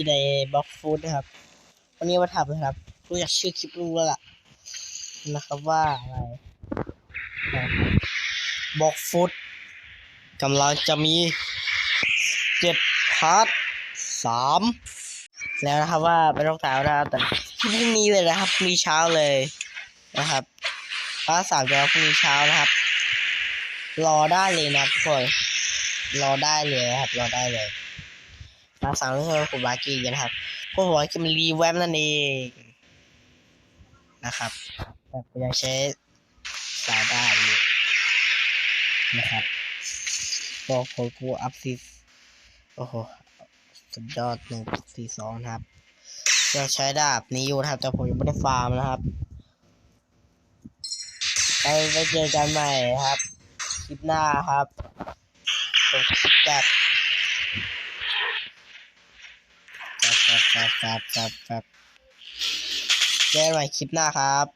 อยู่ในบล็อกฟูดนะครับ วันนี้มาทำนะครับ รู้จักชื่อคลิปรู้แล้วล่ะ นะครับว่าอะไรบล็อกฟูดกำลังจะมีเจ็ดพาร์ทสามแล้วนะครับว่าไม่ต้องตามนะครับแต่พรุ่งนี้เลยนะครับพรุ่งเช้าเลยนะครับพาร์ทสามจะพรุ่งนี้เช้านะครับ รอได้เลยนะทุกคนรอได้เลยนะครับ รอได้เลย มาสั่งเรื่องผมบากีกันครับพวกผมบากีมันรีแวมนั่นเองนะครับแต่ยังใช้สายได้อยู่นะครับบอกผมกูอัพซิสโอ้โหสุดยอดหนึ่งสี่สองครับยังใช้ดาบนี้อยู่นะครับ แต่ผมยังไม่ได้ฟาร์มนะครับไปไปเจอกันใหม่ครับ คลิปหน้าครับเป็นคลิปแบบ ครับครับครับครับเจอกันใหม่คลิปหน้าครับ